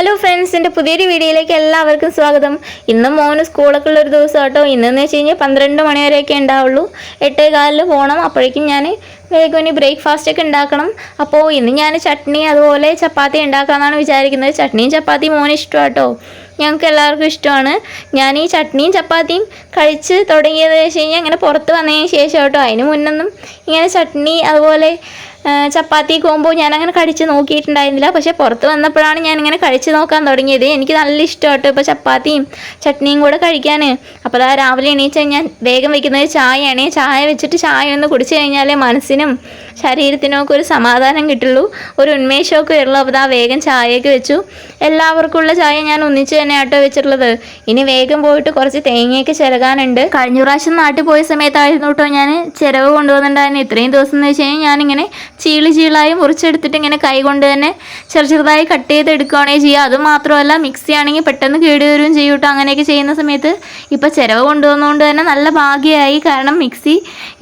Hello friends എന്റെ പുതിയൊരു വീഡിയോയിലേക്ക് എല്ലാവർക്കും സ്വാഗതം. ഇന്ന് മോന് സ്കൂളൊക്കെ ഉള്ള ഒരു ദിവസം കേട്ടോ ഇന്നെന്ന് വെച്ച് കഴിഞ്ഞാൽ പന്ത്രണ്ട് മണി വരെയൊക്കെ ഉണ്ടാവുള്ളൂ. എട്ടേ കാലിൽ പോകണം അപ്പോഴേക്കും ഞാൻ വേഗം ഇനി ബ്രേക്ക്ഫാസ്റ്റ് ഒക്കെ ഉണ്ടാക്കണം. അപ്പോൾ ഇന്ന് ഞാൻ ചട്നി അതുപോലെ ചപ്പാത്തി ഉണ്ടാക്കാമെന്നാണ് വിചാരിക്കുന്നത്. ചട്നിയും ചപ്പാത്തിയും മോന് ഇഷ്ടമാണ് കേട്ടോ ഞങ്ങൾക്ക് എല്ലാവർക്കും ഇഷ്ടമാണ്. ഞാൻ ഈ ചട്നിയും ചപ്പാത്തിയും കഴിച്ച് തുടങ്ങിയത് വെച്ച് കഴിഞ്ഞാൽ ഇങ്ങനെ പുറത്ത് വന്നതിന് ശേഷം കേട്ടോ അതിന് മുന്നൊന്നും ഇങ്ങനെ ചട്നി അതുപോലെ ചപ്പാത്തി കോമ്പോ ഞാൻ അങ്ങനെ കഴിച്ച് നോക്കിയിട്ടുണ്ടായിരുന്നില്ല. പക്ഷേ പുറത്ത് വന്നപ്പോഴാണ് ഞാൻ ഇങ്ങനെ കഴിച്ച് നോക്കാൻ തുടങ്ങിയത്. എനിക്ക് നല്ല ഇഷ്ടമാട്ടോ ഇപ്പോൾ ചപ്പാത്തിയും ചട്നിയും കൂടെ കഴിക്കാൻ അപ്പോൾ അതാ രാവിലെ എണീച്ച് ഞാൻ വേഗം വെക്കുന്നത് ചായയാണ്. ചായ വെച്ചിട്ട് ചായ ഒന്ന് കുടിച്ചു കഴിഞ്ഞാലേ മനസ്സിനും ശരീരത്തിനുമൊക്കെ ഒരു സമാധാനം കിട്ടുള്ളൂ. ഒരു ഉന്മേഷമൊക്കെ വരുള്ളൂ അപ്പോൾ അതാ വേഗം ചായയൊക്കെ വെച്ചു. എല്ലാവർക്കുള്ള ചായ ഞാൻ ഒന്നിച്ച് തന്നെ ആട്ടോ വെച്ചിട്ടുള്ളത്. ഇനി വേഗം പോയിട്ട് കുറച്ച് തേങ്ങയൊക്കെ ചിരകാനുണ്ട്. കഴിഞ്ഞ പ്രാവശ്യം നാട്ടിൽ പോയ സമയത്തായിരുന്നു കേട്ടോ ഞാൻ ചിരവ് കൊണ്ടുവന്നിട്ടുണ്ടായിരുന്നു. ഇത്രയും ദിവസം എന്ന് വെച്ച് കഴിഞ്ഞാൽ ഞാനിങ്ങനെ ചീളി ചീളായി മുറിച്ചെടുത്തിട്ട് ഇങ്ങനെ കൈ കൊണ്ട് തന്നെ ചെറു ചെറുതായി കട്ട് ചെയ്ത് എടുക്കുകയാണെങ്കിൽ ചെയ്യുക. അത് മാത്രമല്ല മിക്സി ആണെങ്കിൽ പെട്ടെന്ന് കേടുവരുകയും ചെയ്യും കേട്ടോ. അങ്ങനെയൊക്കെ ചെയ്യുന്ന സമയത്ത് ഇപ്പോൾ ചിരവ് കൊണ്ടുവന്നുകൊണ്ട് തന്നെ നല്ല ഭാഗ്യമായി. കാരണം മിക്സി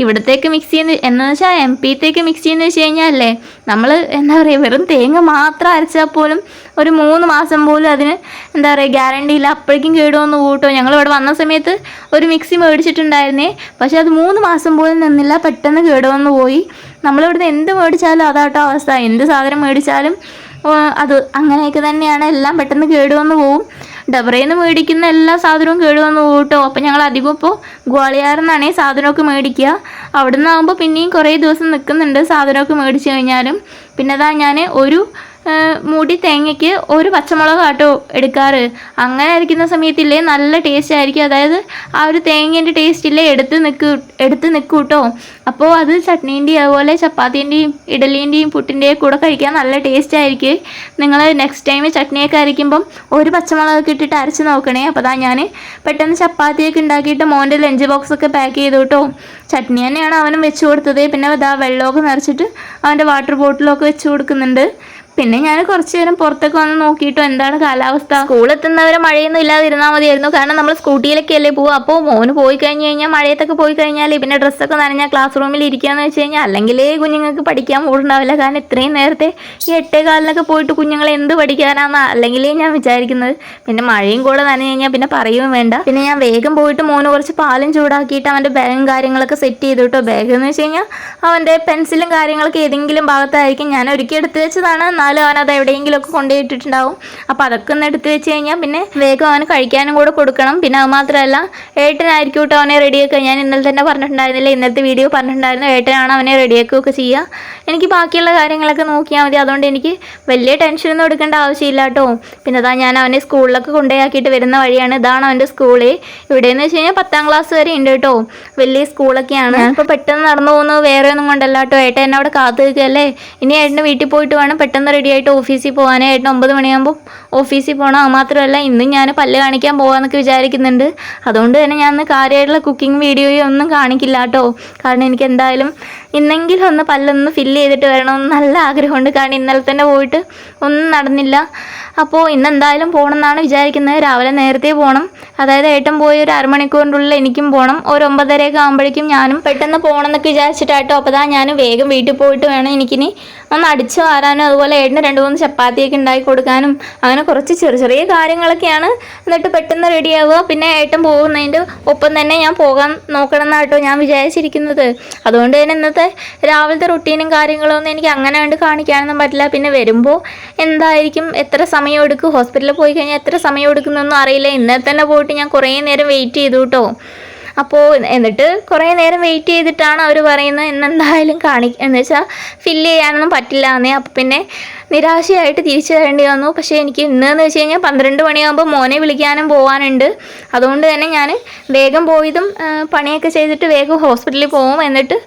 ഇവിടത്തേക്ക് മിക്സി എന്ന് എന്ന് വെച്ചാൽ എം പിത്തേക്ക് മിക്സി എന്ന് വെച്ച് കഴിഞ്ഞാൽ അല്ലേ നമ്മൾ എന്താ പറയുക വെറും തേങ്ങ മാത്രം അരച്ചാൽ പോലും ഒരു മൂന്ന് മാസം പോലും അതിന് എന്താ പറയുക ഗ്യാരണ്ടി ഇല്ല. അപ്പോഴേക്കും കേടുവന്ന് കൂട്ടോ. ഞങ്ങൾ ഇവിടെ വന്ന സമയത്ത് ഒരു മിക്സി മേടിച്ചിട്ടുണ്ടായിരുന്നേ. പക്ഷെ അത് മൂന്ന് മാസം പോലും നിന്നില്ല. പെട്ടെന്ന് കേടുവന്ന് പോയി. നമ്മളിവിടുന്ന് എന്ത് മേടിച്ചാലും അതാട്ടോ അവസ്ഥ. എന്ത് സാധനം മേടിച്ചാലും അത് അങ്ങനെയൊക്കെ തന്നെയാണ്. എല്ലാം പെട്ടെന്ന് കേടുവന്ന് പോവും. ഡബറയിൽ നിന്ന് മേടിക്കുന്ന എല്ലാ സാധനവും കേടുവന്ന് പോകും കേട്ടോ അപ്പം ഞങ്ങൾ അധികം ഇപ്പോൾ ഗ്വാളിയാറിൽ നിന്നാണ് സാധനമൊക്കെ മേടിക്കുക. അവിടെ നിന്നാകുമ്പോൾ പിന്നെയും കുറേ ദിവസം നിൽക്കുന്നുണ്ട് സാധനമൊക്കെ മേടിച്ച് കഴിഞ്ഞാലും. പിന്നെ അതാ ഞാൻ ഒരു മൂടി തേങ്ങയ്ക്ക് ഒരു പച്ചമുളക് ആട്ടോ എടുക്കാറ്. അങ്ങനെ അരയ്ക്കുന്ന സമയത്തില്ലേ നല്ല ടേസ്റ്റ് ആയിരിക്കും. അതായത് ആ ഒരു തേങ്ങേന്റെ ടേസ്റ്റ് ഇല്ലേ എടുത്ത് നിൽക്കൂ എടുത്ത് നിൽക്കും കേട്ടോ അപ്പോൾ അത് ചട്നീന്റെയും അതുപോലെ ചപ്പാത്തീന്റെയും ഇഡലീന്റെയും പുട്ടിന്റെയും കൂടെ കഴിക്കാൻ നല്ല ടേസ്റ്റ് ആയിരിക്കും. നിങ്ങൾ നെക്സ്റ്റ് ടൈം ചട്നിയൊക്കെ അരയ്ക്കുമ്പം ഒരു പച്ചമുളകൊക്കെ ഇട്ടിട്ട് അരച്ച് നോക്കണേ. അപ്പോൾ അതാ ഞാൻ പെട്ടെന്ന് ചപ്പാത്തിയൊക്കെ ഉണ്ടാക്കിയിട്ട് മോന്റെ ലഞ്ച് ബോക്സ് ഒക്കെ പാക്ക് ചെയ്തു കേട്ടോ ചട്നി തന്നെയാണ് അവനും വെച്ച് കൊടുത്തത്. പിന്നെ ഇതാ വെള്ളമൊക്കെ നിറച്ചിട്ട് അവന്റെ വാട്ടർ ബോട്ടിലൊക്കെ വെച്ച് കൊടുക്കുന്നുണ്ട്. പിന്നെ ഞാൻ കുറച്ചു നേരം പുറത്തൊക്കെ വന്ന് നോക്കിയിട്ട് എന്താണ് കാലാവസ്ഥ? സ്കൂളെത്തുന്നവരെ മഴയൊന്നും ഇല്ലാതിരുന്നാൽ മതിയായിരുന്നു. കാരണം നമ്മൾ സ്കൂട്ടിയിലൊക്കെ അല്ലേ പോകും അപ്പോൾ മോന് പോയി കഴിഞ്ഞു കഴിഞ്ഞാൽ മഴയത്തൊക്കെ പോയി കഴിഞ്ഞാൽ പിന്നെ ഡ്രസ്സൊക്കെ നനഞ്ഞ ക്ലാസ് റൂമിൽ ഇരിക്കുകയെന്ന് വെച്ച് കഴിഞ്ഞാൽ അല്ലെങ്കിലേ കുഞ്ഞുങ്ങൾക്ക് പഠിക്കാൻ മൂടുണ്ടാവില്ല. കാരണം ഇത്രയും നേരത്തെ ഈ എട്ടേ കാലിലൊക്കെ പോയിട്ട് കുഞ്ഞുങ്ങൾ എന്ത് പഠിക്കാനാണെന്ന് അല്ലെങ്കിലേ ഞാൻ വിചാരിക്കുന്നത്. പിന്നെ മഴയും കൂടെ നനഞ്ഞു കഴിഞ്ഞാൽ പിന്നെ പറയുകയും വേണ്ട. പിന്നെ ഞാൻ വേഗം പോയിട്ട് മോന് കുറച്ച് പാലും ചൂടാക്കിയിട്ട് അവന്റെ ബാഗും കാര്യങ്ങളൊക്കെ സെറ്റ് ചെയ്തു കേട്ടോ എന്ന് വെച്ച് കഴിഞ്ഞാൽ അവന്റെ പെൻസിലും കാര്യങ്ങളൊക്കെ ഏതെങ്കിലും ഭാഗത്തായിരിക്കും. ഞാൻ ഒരുക്കി എടുത്ത് വെച്ചതാണ്. എന്നാലും അവൻ അത് എവിടെയെങ്കിലുമൊക്കെ കൊണ്ടുപോയിട്ടിട്ടുണ്ടാവും. അപ്പോൾ അതൊക്കെ ഒന്ന് എടുത്ത് വെച്ച് കഴിഞ്ഞാൽ പിന്നെ വേഗം അവന് കഴിക്കാനും കൂടെ കൊടുക്കണം. പിന്നെ അത് മാത്രമല്ല ഏട്ടനായിരിക്കും കേട്ടോ അവനെ റെഡിയാക്കുക ഞാൻ ഇന്നലെ തന്നെ പറഞ്ഞിട്ടുണ്ടായിരുന്നില്ല? ഇന്നത്തെ വീഡിയോ പറഞ്ഞിട്ടുണ്ടായിരുന്നു. ഏട്ടനാണ് അവനെ റെഡിയാക്കുകയൊക്കെ ചെയ്യുക. എനിക്ക് ബാക്കിയുള്ള കാര്യങ്ങളൊക്കെ നോക്കിയാൽ മതി. അതുകൊണ്ട് എനിക്ക് വലിയ ടെൻഷനൊന്നും എടുക്കേണ്ട ആവശ്യമില്ല കേട്ടോ. പിന്നെ അതാ ഞാൻ അവനെ സ്കൂളിലൊക്കെ കൊണ്ടുപോയാക്കിയിട്ട് വരുന്ന വഴിയാണ്. ഇതാണ് അവന്റെ സ്കൂൾ ഇവിടെയെന്ന് വെച്ച് കഴിഞ്ഞാൽ പത്താം ക്ലാസ് വരെ ഉണ്ട് കേട്ടോ. വലിയ സ്കൂളൊക്കെയാണ് ഇപ്പോൾ പെട്ടെന്ന് നടന്നു പോകുന്നത് വേറെ ഒന്നും കൊണ്ടല്ല കേട്ടോ. ഏട്ടൻ എന്നെ അവിടെ കാത്തു നിൽക്കുകയല്ലേ? ഇനി ഏട്ടന്റെ വീട്ടിൽ പോയിട്ട് വേണം പെട്ടെന്ന് റെഡി ആയിട്ട് ഓഫീസിൽ പോകാനായിട്ട് ഒമ്പത് മണിയാകുമ്പോൾ ഓഫീസിൽ പോകണം അത് മാത്രമല്ല ഇന്നും ഞാൻ പല്ല് കാണിക്കാൻ പോകാമെന്നൊക്കെ വിചാരിക്കുന്നുണ്ട്. അതുകൊണ്ട് തന്നെ ഞാൻ കാര്യമായിട്ടുള്ള കുക്കിംഗ് വീഡിയോയും ഒന്നും കാണിക്കില്ല കേട്ടോ കാരണം എനിക്ക് എന്തായാലും ഇന്നെങ്കിലും ഒന്ന് പല്ലൊന്ന് ഫില്ല് ചെയ്തിട്ട് വരണമെന്ന് നല്ല ആഗ്രഹമുണ്ട്. കാരണം ഇന്നലെ തന്നെ പോയിട്ട് ഒന്നും നടന്നില്ല. അപ്പോൾ ഇന്ന് എന്തായാലും പോകണം എന്നാണ് വിചാരിക്കുന്നത്. രാവിലെ നേരത്തെ പോകണം അതായത് ഏട്ടൻ പോയി ഒരു അരമണിക്കൂറിനുള്ളിൽ എനിക്കും പോകണം ഒരു ഒമ്പതരയൊക്കെ ആകുമ്പോഴേക്കും ഞാനും പെട്ടെന്ന് പോകണം എന്നൊക്കെ വിചാരിച്ചിട്ടാട്ടോ. അപ്പോൾ അതാ ഞാൻ വേഗം വീട്ടിൽ പോയിട്ട് വേണം എനിക്കിനി ഒന്ന് അടിച്ചു വാരാനും അതുപോലെ ഏട്ടന് രണ്ട് മൂന്ന് ചപ്പാത്തിയൊക്കെ ഉണ്ടാക്കി കൊടുക്കാനും അങ്ങനെ കുറച്ച് ചെറിയ ചെറിയ കാര്യങ്ങളൊക്കെയാണ്. എന്നിട്ട് പെട്ടെന്ന് റെഡിയാവുക പിന്നെ ഏട്ടൻ പോകുന്നതിന്റെ ഒപ്പം തന്നെ ഞാൻ പോകാൻ നോക്കണം എന്നാട്ടോ ഞാൻ വിചാരിച്ചിരിക്കുന്നത്. അതുകൊണ്ട് തന്നെ ഇന്നത്തെ രാവിലത്തെ റുട്ടീനും കാര്യങ്ങളൊന്നും എനിക്ക് അങ്ങനെ കണ്ട് കാണിക്കാനൊന്നും പറ്റില്ല. പിന്നെ വരുമ്പോൾ എന്തായിരിക്കും? എത്ര സമയം എടുക്കും? ഹോസ്പിറ്റലിൽ പോയി കഴിഞ്ഞാൽ എത്ര സമയം എടുക്കുന്നൊന്നും അറിയില്ല. ഇന്നലെ തന്നെ പോയിട്ട് ഞാൻ കുറേ നേരം വെയിറ്റ് ചെയ്തു കേട്ടോ അപ്പോൾ എന്നിട്ട് കുറേ നേരം വെയിറ്റ് ചെയ്തിട്ടാണ് അവർ പറയുന്നത് എന്നെന്തായാലും കാണി എന്ന് വെച്ചാൽ ഫില്ല് ചെയ്യാനൊന്നും പറ്റില്ല എന്നേ. അപ്പോൾ പിന്നെ നിരാശയായിട്ട് തിരിച്ചു തരേണ്ടി വന്നു. പക്ഷേ എനിക്ക് ഇന്നെന്ന് വെച്ച് കഴിഞ്ഞാൽ പന്ത്രണ്ട് മണിയാകുമ്പോൾ മോനെ വിളിക്കാനും പോകാനുണ്ട് അതുകൊണ്ട് തന്നെ ഞാൻ വേഗം പോയതും പണിയൊക്കെ ചെയ്തിട്ട് വേഗം ഹോസ്പിറ്റലിൽ പോകും എന്നിട്ട്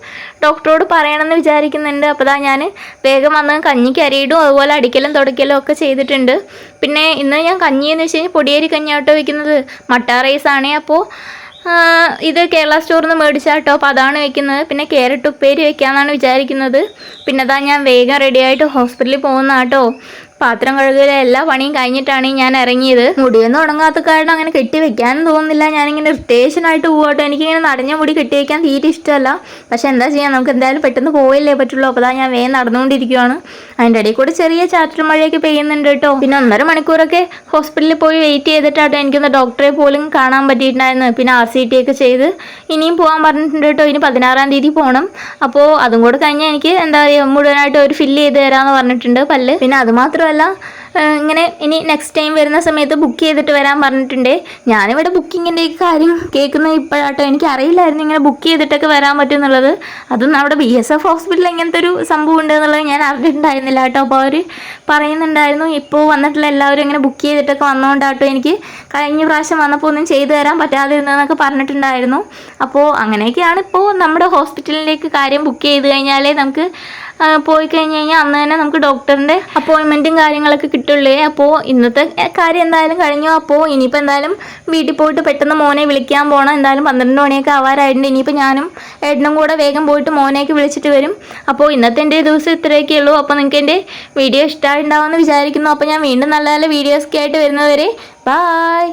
ഡോക്ടറോട് പറയണമെന്ന് വിചാരിക്കുന്നുണ്ട്. അപ്പോൾ ദാ ഞാൻ വേഗം വന്ന് കഞ്ഞിക്ക് അരിയിടും അതുപോലെ അടിക്കലും തുടയ്ക്കലും ഒക്കെ ചെയ്തിട്ടുണ്ട്. പിന്നെ ഇന്ന് ഞാൻ കഞ്ഞി എന്ന് വെച്ച് കഴിഞ്ഞാൽ പൊടിയേരി കഞ്ഞിയാട്ടോ വയ്ക്കുന്നത് മട്ട റൈസാണേ അപ്പോൾ ഇത് കേരള സ്റ്റോറിൽ നിന്ന് മേടിച്ച അപ്പോൾ അതാണ് വെക്കുന്നത്. പിന്നെ ക്യാരറ്റ് ഉപ്പേരി വെക്കാമെന്നാണ് വിചാരിക്കുന്നത്. പിന്നെ അതാ ഞാൻ വേഗം റെഡിയായിട്ട് ഹോസ്പിറ്റലിൽ പോകുന്ന കേട്ടോ പാത്രം കഴുകിയിലെ എല്ലാ പണിയും കഴിഞ്ഞിട്ടാണ് ഞാൻ ഇറങ്ങിയത്. മുടിയൊന്നും ഉണങ്ങാത്ത കാരണം അങ്ങനെ കെട്ടി വെക്കാനും തോന്നുന്നില്ല. ഞാനിങ്ങനെ ഇറിറ്റേഷൻ ആയിട്ട് പോകട്ടോ എനിക്കിങ്ങനെ നടഞ്ഞ മുടി കെട്ടി വെക്കാൻ തീരെ ഇഷ്ടമല്ല. പക്ഷെ എന്താ ചെയ്യാം? നമുക്ക് എന്തായാലും പെട്ടെന്ന് പോയില്ലേ പറ്റുള്ളൂ. അപ്പോൾ ഞാൻ വേഗം നടന്നുകൊണ്ടിരിക്കുകയാണ് അതിന്റെ ഇടയിൽ കൂടെ ചെറിയ ചാറ്റൽ മഴയൊക്കെ പെയ്യുന്നുണ്ട് കേട്ടോ. പിന്നെ ഒന്നര മണിക്കൂറൊക്കെ ഹോസ്പിറ്റലിൽ പോയി വെയിറ്റ് ചെയ്തിട്ടാട്ടോ എനിക്കൊന്ന് ഡോക്ടറെ പോലും കാണാൻ പറ്റിയിട്ടുണ്ടായിരുന്നു പിന്നെ ആർ സി ടി ഒക്കെ ചെയ്ത് ഇനിയും പോകാൻ പറഞ്ഞിട്ടുണ്ട് കേട്ടോ. ഇനി പതിനാറാം തീയതി പോകണം അപ്പോൾ അതും കൂടെ കഴിഞ്ഞാൽ എനിക്ക് എന്താ പറയുക മുഴുവനായിട്ട് ഒരു ഫില്ല് ചെയ്ത് തരാമെന്ന് പറഞ്ഞിട്ടുണ്ട് പല്ല്. പിന്നെ അത് മാത്രമല്ല ഏഹ് ഇങ്ങനെ ഇനി നെക്സ്റ്റ് ടൈം വരുന്ന സമയത്ത് ബുക്ക് ചെയ്തിട്ട് വരാൻ പറഞ്ഞിട്ടുണ്ട്. ഞാനിവിടെ ബുക്കിങ്ങിന്റെ കാര്യം കേൾക്കുന്നത് ഇപ്പോഴാട്ടോ. എനിക്ക് അറിയില്ലായിരുന്നു ഇങ്ങനെ ബുക്ക് ചെയ്തിട്ടൊക്കെ വരാൻ പറ്റും എന്നുള്ളത്. അതും അവിടെ ബി എസ് എഫ് ഹോസ്പിറ്റലിൽ ഇങ്ങനത്തെ ഒരു സംഭവം ഉണ്ട് എന്നുള്ളത് ഞാൻ അറിഞ്ഞിട്ടുണ്ടായിരുന്നില്ല കേട്ടോ. അപ്പോൾ അവർ പറയുന്നുണ്ടായിരുന്നു ഇപ്പോൾ വന്നിട്ടുള്ള എല്ലാവരും ഇങ്ങനെ ബുക്ക് ചെയ്തിട്ടൊക്കെ വന്നുകൊണ്ടാട്ടോ എനിക്ക് കഴിഞ്ഞ പ്രാവശ്യം വന്നപ്പോൾ ഒന്നും ചെയ്തു തരാൻ പറ്റാതിരുന്നതെന്നൊക്കെ പറഞ്ഞിട്ടുണ്ടായിരുന്നു. അപ്പോൾ അങ്ങനെയൊക്കെയാണ് ഇപ്പോൾ നമ്മുടെ ഹോസ്പിറ്റലിലേക്ക് കാര്യം ബുക്ക് ചെയ്ത് കഴിഞ്ഞാലേ നമുക്ക് പോയി കഴിഞ്ഞ് കഴിഞ്ഞാൽ അന്ന് തന്നെ നമുക്ക് ഡോക്ടറിന്റെ അപ്പോയിൻമെന്റും കാര്യങ്ങളൊക്കെ കിട്ടുള്ളേ. അപ്പോൾ ഇന്നത്തെ കാര്യം എന്തായാലും കഴിഞ്ഞു. അപ്പോൾ ഇനിയിപ്പോൾ എന്തായാലും വീട്ടിൽ പോയിട്ട് പെട്ടെന്ന് മോനെ വിളിക്കാൻ പോകണം എന്തായാലും പന്ത്രണ്ട് മണിയൊക്കെ ആവാറായിട്ടുണ്ട്. ഇനിയിപ്പോൾ ഞാനും ഏട്ടനും കൂടെ വേഗം പോയിട്ട് മോനെയൊക്കെ വിളിച്ചിട്ട് വരും. അപ്പോൾ ഇന്നത്തെ എന്റെ ദിവസം ഇത്രയൊക്കെ ഉള്ളൂ. അപ്പോൾ നിങ്ങൾക്ക് എന്റെ വീഡിയോ ഇഷ്ടമായിട്ടുണ്ടാവുമെന്ന് വിചാരിക്കുന്നു. അപ്പോൾ ഞാൻ വീണ്ടും നല്ല നല്ല വീഡിയോസൊക്കെ ആയിട്ട് വരുന്നവരെ ബായ്